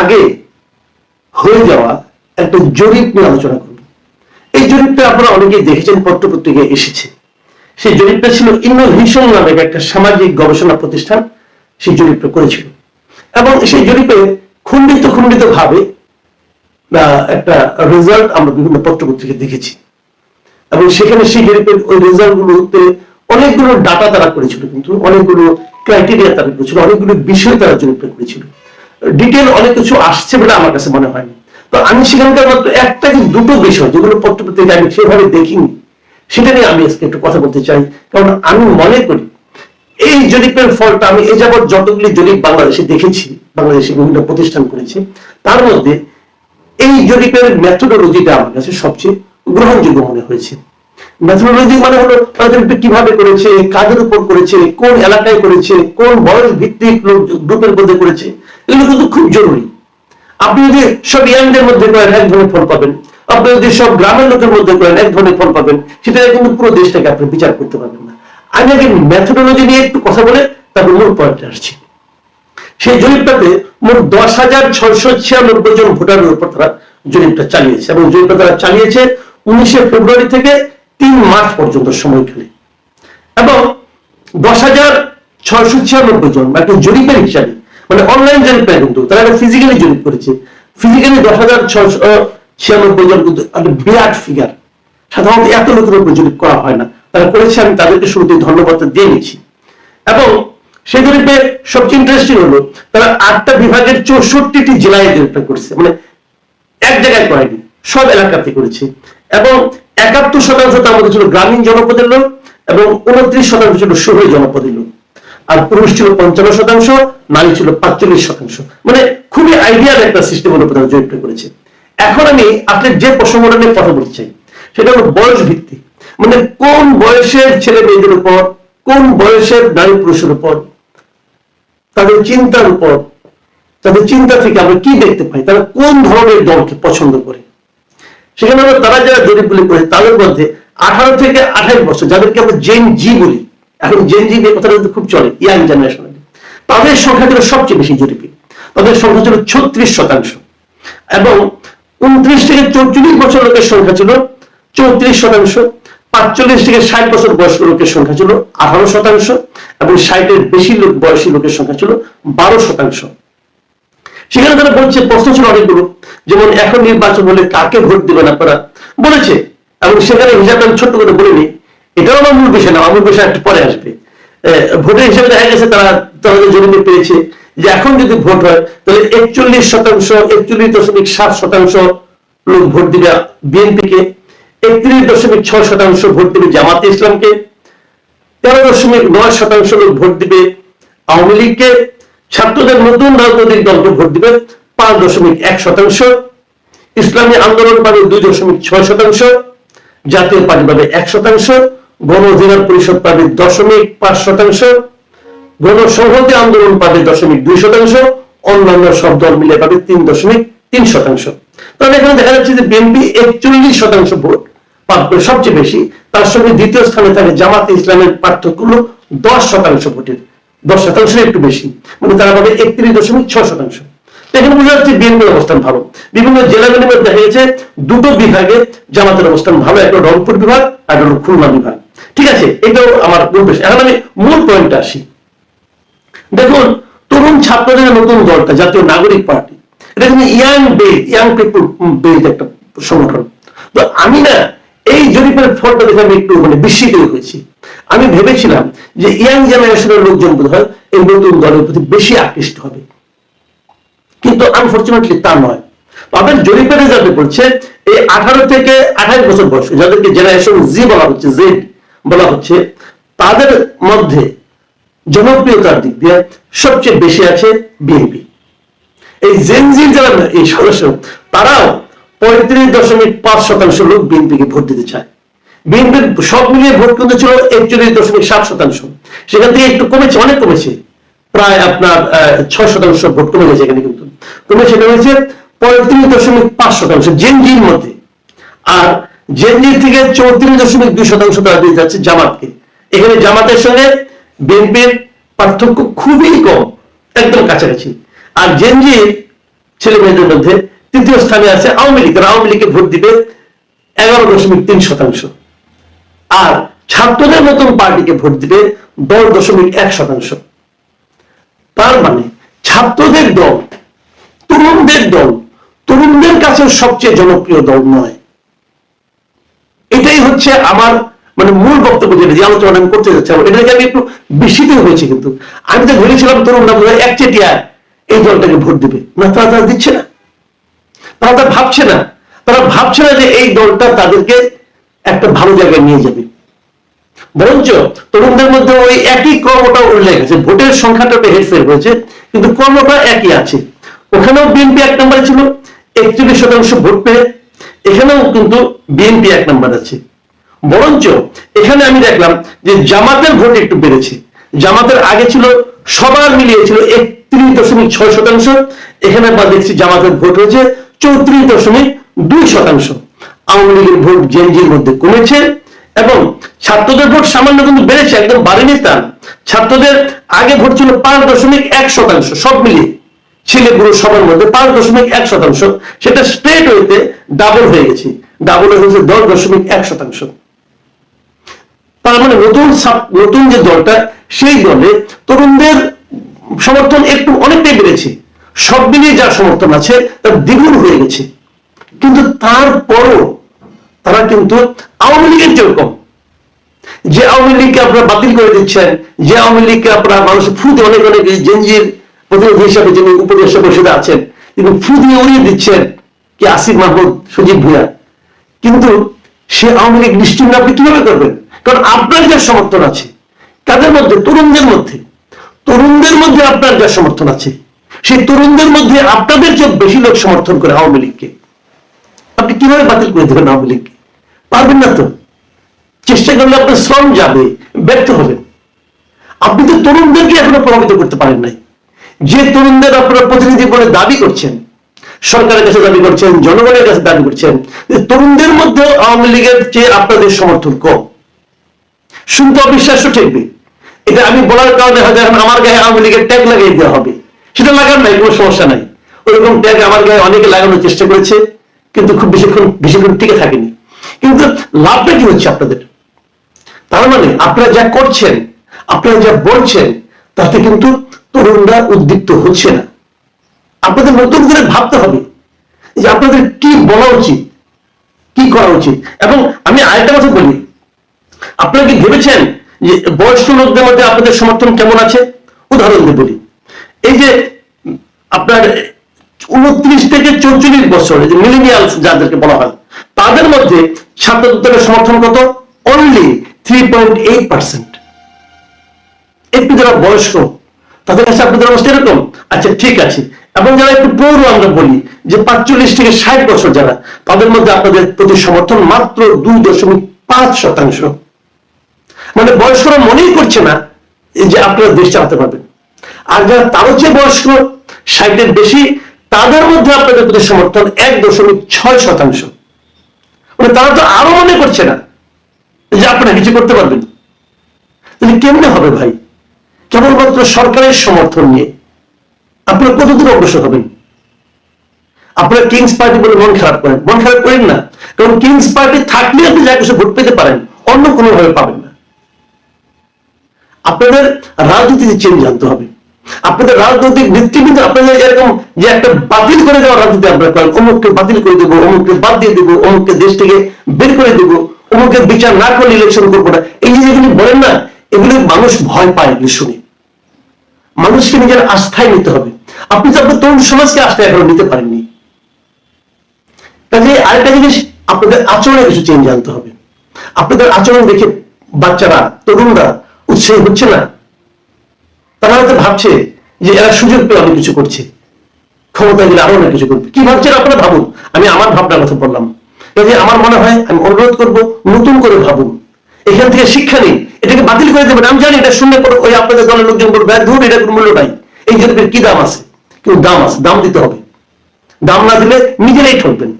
আগে হয়ে যাওয়া একটা জরিপ নিয়ে আলোচনা করব। এই জরিপটা আপনারা অনেকেই দেখেছেন, পত্রপত্রিকায় এসেছে। সেই জরিপটা ছিল ইনোভেশন নামে একটা সামাজিক গবেষণা প্রতিষ্ঠান, সেই জরিপটা করেছিল। এবং সেই জরিপে খণ্ডিত খণ্ডিত ভাবে একটা রেজাল্ট আমরা বিভিন্ন পত্রপত্রিকা দেখেছি। এবং সেখানে সেই জরিপের ওই রেজাল্ট গুলোতে অনেকগুলো ডাটা তারা করেছিল কিন্তু, অনেকগুলো ক্রাইটেরিয়া তারা করেছিল, অনেকগুলো বিষয় তারা জরিপটা করেছিল। ডিটেল অনেক কিছু আসছে বলে আমার কাছে মনে হয়নি। তো আমি সেখানকার মাত্র একটা কি দুটো বিষয়, যেগুলো পত্রপত্রিকা আমি সেভাবে দেখিনি, সেটা নিয়ে আমি আজকে একটু কথা বলতে চাই। কারণ আমি মনে করি, এই জরিপের ফলটা আমি এ যাবৎ যতগুলি জরিপ বাংলাদেশে দেখেছি, বাংলাদেশে বিভিন্ন প্রতিষ্ঠান করেছে, তার মধ্যে এই জরিপের মেথোডোলজিটা আমার কাছে সবচেয়ে গ্রহণযোগ্য মনে হয়েছে। মেথোডোলজি মানে হলো জরিপটা কীভাবে করেছে, কাদের উপর করেছে, কোন এলাকায় করেছে, কোন বয়স ভিত্তিক গ্রুপের মধ্যে করেছে এগুলো কিন্তু খুব জরুরি। আপনি যদি সব ইয়াংদের মধ্যে করেন, এক ধরনের ফল পাবেন। আপনি যদি সব গ্রামের লোকের মধ্যে করেন, এক ধরনের ফল পাবেন। সেটা কিন্তু পুরো দেশটাকে আপনি বিচার করতে পারবেন না। আমি আগে মেথোডোলজি নিয়ে একটু কথা বলে তারপর মূল পয়েন্টে আসছি। সেই জরিপটাতে মোট দশ হাজার ছয়শো ছিয়ানব্বই জন ভোটারের উপর তারা জরিপটা চালিয়েছে এবং জরিপটা তারা চালিয়েছে উনিশে ফেব্রুয়ারি থেকে তিন মার্চ পর্যন্ত সময়কালে এবং দশ হাজার ছয়শো ছিয়ানব্বই জন মানে জরিপের হিসাবে মানে অনলাইন জরিপ না কিন্তু, তারা একটা ফিজিক্যালি জরিপ করেছে। ফিজিক্যালি দশ হাজার ছয়শো ছিয়ানব্বই জন কিন্তু একটা বিরাট ফিগার সাধারণত এত লোকের উপর জরিপ করা হয় না, তারা করেছে, আমি তাদেরকে শুরুতে ধন্যবাদ দিয়ে নিচ্ছি। এবং সেই জরিপে সবচেয়ে ইন্টারেস্টিং হলো, তারা আটটা বিভাগের চৌষট্টিটি জেলায় জরিপটা করেছে। মানে এক জায়গায় করেনি, সব এলাকাতে করেছে। এবং একাত্তর শতাংশ তার মধ্যে ছিল গ্রামীণ জনপদের লোক, এবং উনত্রিশ শতাংশ ছিল শহরী জনপদের লোক। আর পুরুষ ছিল পঞ্চান্ন শতাংশ, নারী ছিল পাঁচচল্লিশ শতাংশ। মানে খুবই আইডিয়াল একটা সিস্টেমের উপর তারা করেছে। এখন আমি আপনার যে প্রসঙ্গটা নিয়ে কথা বলতে চাই, সেটা হলো বয়স ভিত্তিক মানে কোন বয়সের ছেলে মেয়েদের উপর, কোন বয়সের নারী পুরুষের উপর, তাদের চিন্তার উপর, তাদের চিন্তা থেকে আমরা কি দেখতে পাই, তারা কোন ধরনের দলকে পছন্দ করে? সেখানে আমরা তারা যারা জরিপগুলি করে, তাদের মধ্যে আঠারো থেকে আঠাশ বছর, যাদেরকে আমরা জেন জি বলি এখন জেন জি এই কথাটা কিন্তু খুব চলে ইয়াং জেনারেশন তাদের সংখ্যা ছিল সবচেয়ে বেশি জরিপে তাদের সংখ্যা ছিল ছত্রিশ শতাংশ। এবং উনত্রিশ থেকে চৌচল্লিশ বছর লোকের সংখ্যা ছিল চৌত্রিশ শতাংশ। পাঁচচল্লিশ থেকে ষাট বছর বয়স্ক লোকের সংখ্যা ছিল আঠারো শতাংশ। এবং ষাটের বেশি লোক বয়সী লোকের সংখ্যা ছিল বারো শতাংশ। সেখানে তারা বলছে, প্রশ্ন ছিল অনেকগুলো। যেমন, এখন নির্বাচন হলে কাকে ভোট দিবেন আপনারা? বলেছে। এবং সেখানে হিসাবটা আমি ছোট্ট করে বলিনি। এটাও আমার মূল বিষয় না, আমার বিষয় একটু পরে আসবে। ভোটের হিসাবে দেখা গেছে তারা তাদের জমিনে পেয়েছে যে এখন যদি ভোট হয়, তাহলে একচল্লিশ শতাংশ, একচল্লিশ দশমিক সাত শতাংশ লোক ভোট দিবে বিএনপি কে একত্রিশ দশমিক ছয় শতাংশ ভোট দিবে জামাতে ইসলামকে, তেরো দশমিক নয় শতাংশ লোক ভোট দিবে আওয়ামী লীগকে, ছাত্রদের নতুন রাজনৈতিক দলকে ভোট দিবে পাঁচ দশমিক এক শতাংশ, ইসলামী আন্দোলন পাবে দুই দশমিক ছয় শতাংশ, জাতীয় পার্টি পাবে এক শতাংশ গণ অধিকার পরিষদ পাবে দশমিক পাঁচ শতাংশ গণসংহতি আন্দোলন পাবে দশমিক দুই শতাংশ, অন্যান্য সব দল মিলে পাবে তিন দশমিক তিন শতাংশ। তাহলে এখানে দেখা যাচ্ছে যে বিএনপি একচল্লিশ শতাংশ ভোট পাবে সবচেয়ে বেশি, তার সঙ্গে দ্বিতীয় স্থানে থাকে জামাতে ইসলামের পার্থক্য হলো দশ শতাংশ ভোটের, দশ শতাংশ একটু বেশি মানে তারা পাবে একত্রিশ দশমিক ছয় শতাংশ। এখানে বোঝা যাচ্ছে বিএনপির অবস্থান ভালো। বিভিন্ন জেলাগুলির মধ্যে দেখা গেছে, দুটো বিভাগে জামাতের অবস্থান ভালো, একটা রংপুর বিভাগ আর একটা খুলনা বিভাগ। ঠিক আছে, এটাও আমার বিষয় এখন আমি মূল পয়েন্টে আসি। দেখুন, তরুণ ছাত্রদের নতুন দলটা জাতীয় নাগরিক পার্টি। এটা young base young people base একটা সংগঠন। তো আমি না, এই জরিপের ফলটা দেখে আমি একটু মানে বিস্মিত হয়েছি। আমি ভেবেছিলাম যে ইয়াং জেনারেশনের লোকজন বোধ হয় এই নতুন দলের প্রতি বেশি আকৃষ্ট হবে। কিন্তু আনফর্চুনেটলি তা নয়। তাদের জরিপের রেজাল্ট বলছে, এই আঠারো থেকে আঠাশ বছর বয়স যাদেরকে জেনারেশন জি বলা হচ্ছে জেড বলা হচ্ছে, তাদের মধ্যে জনপ্রিয়তার দিক দিয়ে সবচেয়ে বেশি আছে বিএনপি। এই জেনজির যারা এই সদস্য, তারাও পঁয়ত্রিশ দশমিক পাঁচ শতাংশ লোক বিএনপিকে ভোট দিতে চায়। বিএনপির সব মিলিয়ে ভোট কিন্তু ছিল একচল্লিশ দশমিক সাত শতাংশ। সেখান থেকে একটু কমেছে, অনেক কমেছে। প্রায় আপনার ছয় শতাংশ ভোট কমে গেছে এখানে কিন্তু। কমে সেটা হয়েছে পঁয়ত্রিশ দশমিক পাঁচ শতাংশ জেনজির মধ্যে। আর জেনজির থেকে চৌত্রিশ দশমিক দুই শতাংশ তারা দিয়ে যাচ্ছে জামাতকে। এখানে জামাতের সঙ্গে বিএনপির পার্থক্য খুবই কম, একদম কাছাকাছি। আর জেনজির ছেলে মেয়েদের মধ্যে তৃতীয় স্থানে আছে আওয়ামী লীগ। আওয়ামী লীগকে ভোট দিবে এগারো দশমিক তিন শতাংশ। আর ছাত্রদের নতুন পার্টিকে ভোট দিবে দশ দশমিক এক শতাংশ। তার মানে ছাত্রদের দল, তরুণদের দল, তরুণদের কাছে সবচেয়ে জনপ্রিয় দল নয়। এটাই হচ্ছে আমার মানে মূল বক্তব্য যেটা, যে আলোচনা আমি করতে যাচ্ছি। এটাকে আমি একটু বিস্মিত হয়েছি কিন্তু। আমি তো ভেবেছিলাম তরুণরা বোধ হয় একচেটিয়া এই দলটাকে ভোট দিবে। না, তারা তারা দিচ্ছে না। তারা তা ভাবছে না। তারা ভাবছে না যে এই দলটা তাদেরকে একটা ভালো জায়গায় নিয়ে যাবে। বরঞ্চ তরুণদের মধ্যে ওই একই কর্মটা উল্লেখ আছে। ভোটের সংখ্যাটা হেরফের হয়েছে, কিন্তু কর্মটা একই আছে। ওখানেও বিএনপি এক নম্বরে ছিল, একচল্লিশ শতাংশ ভোট পেয়ে এখানেও কিন্তু বিএনপি এক নম্বর আছে। বরঞ্চ এখানে আমি দেখলাম যে জামাতের ভোট একটু বেড়েছে। জামাতের আগে ছিল সবার মিলিয়ে ছিল একত্রিশ দশমিক ছয় শতাংশ, এখানে আবার দেখছি জামাতের ভোট হয়েছে চৌত্রিশ দশমিক দুই শতাংশ। আওয়ামী লীগের ভোট জেনজির মধ্যে কমেছে এবং ছাত্রদের ভোট সামান্য কিন্তু বেড়েছে, একদম বাড়েনি তা। ছাত্রদের আগে ভোট ছিল পাঁচ দশমিক এক শতাংশ, সব মিলিয়ে। ছেলে পুরো সবার মধ্যে পাঁচ দশমিক এক শতাংশ। সেটা স্ট্রেট হইতে ডাবল হয়ে গেছে। ডাবল হয়েছে দশ দশমিক এক শতাংশ। তার মানে নতুন নতুন যে দলটা, সেই দলে তরুণদের সমর্থন একটু অনেকটাই বেড়েছে। সব মিলিয়ে যার সমর্থন আছে, তার দ্বিগুণ হয়ে গেছে। কিন্তু তারপরও তারা কিন্তু আওয়ামী লীগের চেয়েও কম। যে আওয়ামী লীগকে আপনারা বাতিল করে দিচ্ছেন, যে আওয়ামী লীগকে আপনারা মানুষের ফুটে অনেক অনেক জেনজির প্রতিনিধি হিসাবে যিনি উপদেষ্টা পরিষদে আছেন, তিনি ফু দিয়ে উড়িয়ে দিচ্ছেন কি আসিফ মাহমুদ, সজীব ভুয়া কিন্তু সে আওয়ামী লীগ নিশ্চিন্ত আপনি কীভাবে করবেন? কারণ আপনার যা সমর্থন আছে কাদের মধ্যে, তরুণদের মধ্যে তরুণদের মধ্যে আপনার যা সমর্থন আছে, সেই তরুণদের মধ্যে আপনাদের চেয়ে বেশি লোক সমর্থন করে আওয়ামী লীগকে, আপনি কীভাবে বাতিল করে দেবেন আওয়ামী লীগকে? পারবেন না তো? চেষ্টা করলে আপনার শ্রম যাবে, ব্যর্থ হবেন। আপনি তো তরুণদেরকে এখনও প্রভাবিত করতে পারেন নাই। যে তরুণদের আপনারা প্রতিনিধি বলে দাবি করছেন, সরকারের কাছে দাবি করছেন, জনগণের কাছে দাবি করছেন তরুণদের মধ্যে আওয়ামী লীগের চেয়ে আপনাদের সমর্থন কম। শুনতে অবিশ্বাস্য ঠেকবে। এটা আমি বলার কারণে হয়তো এখন আমার গায়ে আওয়ামী লীগের ট্যাগ লাগিয়ে দেওয়া হবে। সেটা লাগার নাই, কোনো সমস্যা নাই। ওইরকম ট্যাগ আমার গায়ে অনেকে লাগানোর চেষ্টা করেছে, কিন্তু খুব বেশিক্ষণ বেশিক্ষণ টিকে থাকেনি। কিন্তু লাভটা কি হচ্ছে আপনাদের? তার মানে আপনারা যা করছেন, আপনারা যা বলছেন, তাতে কিন্তু তরুণরা উদ্দীপ্ত হচ্ছে না। আপনাদের নতুন করে ভাবতে হবে যে আপনাদের কি বলা উচিত, কি করা উচিত। এবং আমি আরেকটা কথা বলি, আপনারা কি ভেবেছেন যে বয়স্ক লোকদের মধ্যে আপনাদের সমর্থন কেমন আছে? উদাহরণ দিয়ে বলি, এই যে আপনার উনত্রিশ থেকে চৌচল্লিশ বছর যে মিলিনিয়াল যাদেরকে বলা হয়, তাদের মধ্যে ছাত্রদের সমর্থন কত? Only three point eight percent একটু যারা বয়স্ক তাদের কাছে আপনাদের অবস্থা এরকম? আচ্ছা ঠিক আছে। এবং যারা একটু পৌর আমরা বলি, যে পাঁচচল্লিশ থেকে ষাট বছর যারা, তাদের মধ্যে আপনাদের প্রতি সমর্থন মাত্র দুই দশমিক পাঁচ শতাংশ। মানে বয়স্করা মনেই করছে না যে আপনারা দেশ চালাতে পারবেন। আর যারা তারও চেয়ে বয়স্ক, ষাটের বেশি, তাদের মধ্যে আপনাদের প্রতি সমর্থন এক দশমিক ছয় শতাংশ। মানে তারা তো আরও মনে করছে না যে আপনারা কিছু করতে পারবেন। কেমনে হবে ভাই? কেবলমাত্র সরকারের সমর্থন নিয়ে আপনারা কতদূর অগ্রসর হবেন? আপনারা কিংস পার্টি বলে মন খারাপ করেন। মন খারাপ করেন না। কারণ কিংস পার্টি থাকলে আপনি যা কিছু ভোট পেতে পারেন, অন্য কোনো ভাবে পাবেন না। আপনাদের রাজনীতিতে চেঞ্জ আনতে হবে। আপনাদের রাজনৈতিক ভিত্তিবৃন্দ আপনাদের এরকম যে একটা বাতিল করে দেওয়া রাজনীতি আপনারা করেন। অমুককে বাতিল করে দেবো, অমুককে বাদ দিয়ে দেবো, অমুককে দেশ থেকে বের করে দেবো অমুককে বিচার না করলে ইলেকশন করব না। এই যে যেগুলি বলেন না, এগুলি মানুষ ভয় পায় এগুলি শুনে। মানুষকে নিজের আস্থায় নিতে হবে। আপনি তো তরুণ সমাজকে আস্থায় এখনও নিতে পারেননি। কাজে আরেকটা জিনিস, আপনাদের আচরণে কিছু চেঞ্জ আনতে হবে। আপনাদের আচরণ দেখে বাচ্চারা, তরুণরা উৎসাহী হচ্ছে না। তারা হয়তো ভাবছে যে এরা সুযোগ পেয়ে অনেক কিছু করছে। ক্ষমতা গেলে আরও অনেক কিছু করবে। কি ভাবছেন আপনারা ভাবুন। আমি আমার ভাবনার কথা বললাম। কাজে আমার মনে হয়, আমি অনুরোধ করব, নতুন করে ভাবুন। এখান থেকে শিক্ষা নিন। এটাকে বাতিল করে দেবেন। আমি জানি এটা শুনে ওই আপনাদের দলের লোকজন বলবে ধরুন ধুর এটা কোনো মূল্য নাই। এই জন্য কি দাম আছে? কেউ দাম আছে। দাম দিতে হবে। দাম না দিলে নিজেরাই ঠকবেন।